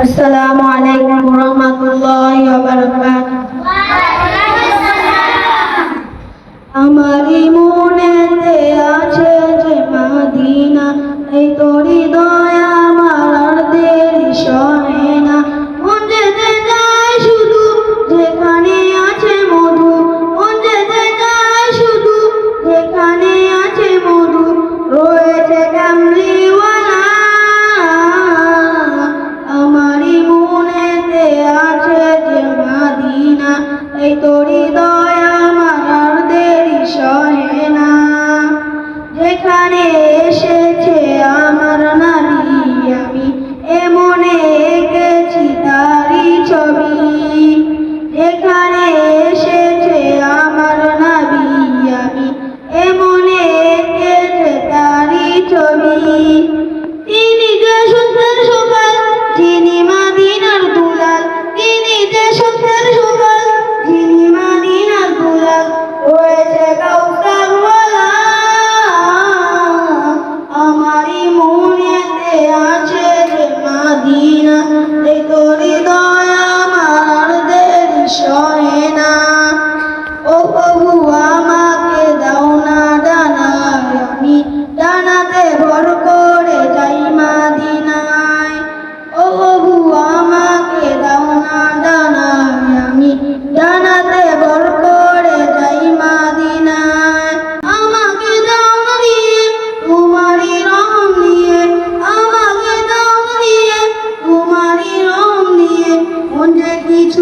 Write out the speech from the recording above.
আসসালামু আলাইকুম রহমতুল্লাহি ওয়া বারাকাতুহু। আমারই মনেতে আছে যে মদিনা, এই তোরি দয়া আমার আর দেরি সহে না। মন যেতে যায় শুধু যেখানে আছে মধু, মন যেতে যায় শুধু যেখানে আছে মধু। রয়েছে কামলিওয়ালা এই তোরি দয়া মদিনা এ করে